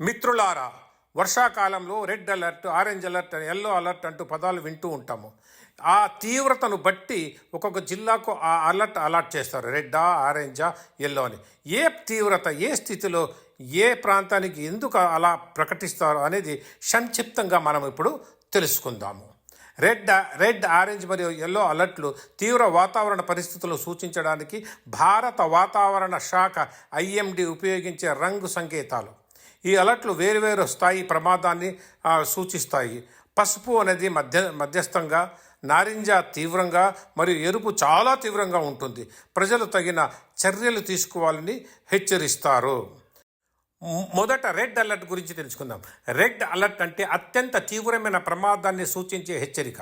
మిత్రులారా వర్షాకాలంలో red alert orange alert yellow alert అంటూ పదాలు వింటూ ఉంటాము. ఆ తీవ్రతను బట్టి ఒక్కొక్క జిల్లాకు ఆ అలర్ట్ అలర్ట్ చేస్తారు. రెడ్డా ఆరెంజా ఎల్లో అని. ఏ తీవ్రత ఏ స్థితిలో ఏ ప్రాంతానికి ఎందుకు అలా ప్రకటిస్తారు అనేది సంక్షిప్తంగా మనం ఇప్పుడు తెలుసుకుందాము. రెడ్ రెడ్ ఆరెంజ్ మరియు ఎల్లో అలర్ట్లు తీవ్ర వాతావరణ పరిస్థితులను సూచించడానికి భారత వాతావరణ శాఖ ఐఎండి ఉపయోగించే రంగు సంకేతాలు. ఈ అలర్ట్లు వేరువేరు స్థాయి ప్రమాదాన్ని సూచిస్తాయి. పసుపు అనేది మధ్య మధ్యస్థంగా నారింజ తీవ్రంగా మరియు ఎరుపు చాలా తీవ్రంగా ఉంటుంది. ప్రజలు తగిన చర్యలు తీసుకోవాలని హెచ్చరిస్తారు. మొదట రెడ్ అలర్ట్ గురించి తెలుసుకుందాం. రెడ్ అలర్ట్ అంటే అత్యంత తీవ్రమైన ప్రమాదాన్ని సూచించే హెచ్చరిక.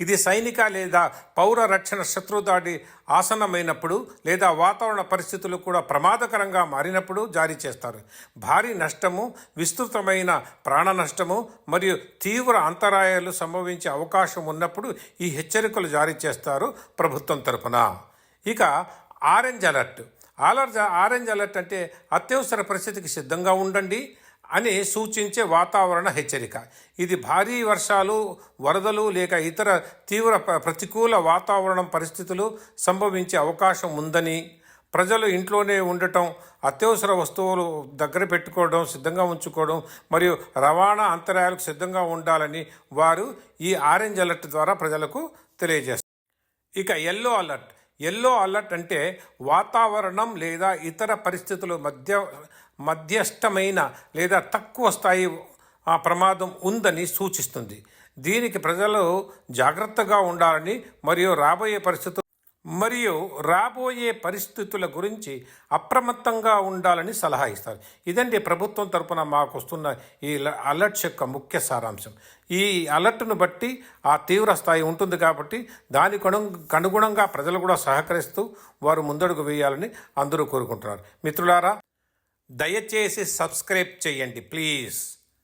ఇది సైనిక లేదా పౌర రక్షణ శత్రుదాడి ఆసనమైనప్పుడు లేదా వాతావరణ పరిస్థితులు కూడా ప్రమాదకరంగా మారినప్పుడు జారీ చేస్తారు. భారీ నష్టము విస్తృతమైన ప్రాణ నష్టము మరియు తీవ్ర అంతరాయాలు సంభవించే అవకాశం ఉన్నప్పుడు ఈ హెచ్చరికలు జారీ చేస్తారు ప్రభుత్వం తరఫున ఇక orange alert. Alert orange alert అంటే అత్యవసర పరిస్థితికి సిద్ధంగా ఉండండి అని సూచించే వాతావరణ హెచ్చరిక. ఇది భారీ వర్షాలు వరదలు లేక ఇతర తీవ్ర ప్రతికూల వాతావరణం పరిస్థితులు సంభవించే అవకాశం ఉందని ప్రజలు ఇంట్లోనే ఉండటం అత్యవసర వస్తువులు దగ్గర పెట్టుకోవడం సిద్ధంగా ఉంచుకోవడం మరియు రవాణా అంతరాయాలకు సిద్ధంగా ఉండాలని వారు ఈ ఆరెంజ్ అలర్ట్ ద్వారా ప్రజలకు తెలియజేస్తారు. ఇక ఎల్లో అలర్ట్ ఎల్లో అలర్ట్ అంటే వాతావరణం లేదా ఇతర పరిస్థితులు మధ్య మధ్యస్థమైన లేదా తక్కువ స్థాయి ఆ ప్రమాదం ఉందని సూచిస్తుంది. దీనికి ప్రజలు జాగ్రత్తగా ఉండాలని మరియు రాబోయే పరిస్థితులు మరియు రాబోయే పరిస్థితుల గురించి అప్రమత్తంగా ఉండాలని సలహా ఇస్తారు. ఇదండి ప్రభుత్వం తరపున మాకు వస్తున్న ఈ అలర్ట్స్ యొక్క ముఖ్య సారాంశం. ఈ అలర్ట్ను బట్టి ఆ తీవ్ర స్థాయి ఉంటుంది కాబట్టి దానికి అనుగుణంగా ప్రజలు కూడా సహకరిస్తూ వారు ముందడుగు వేయాలని అందరూ కోరుకుంటున్నారు. మిత్రులారా దయచేసి సబ్స్క్రైబ్ చేయండి ప్లీజ్.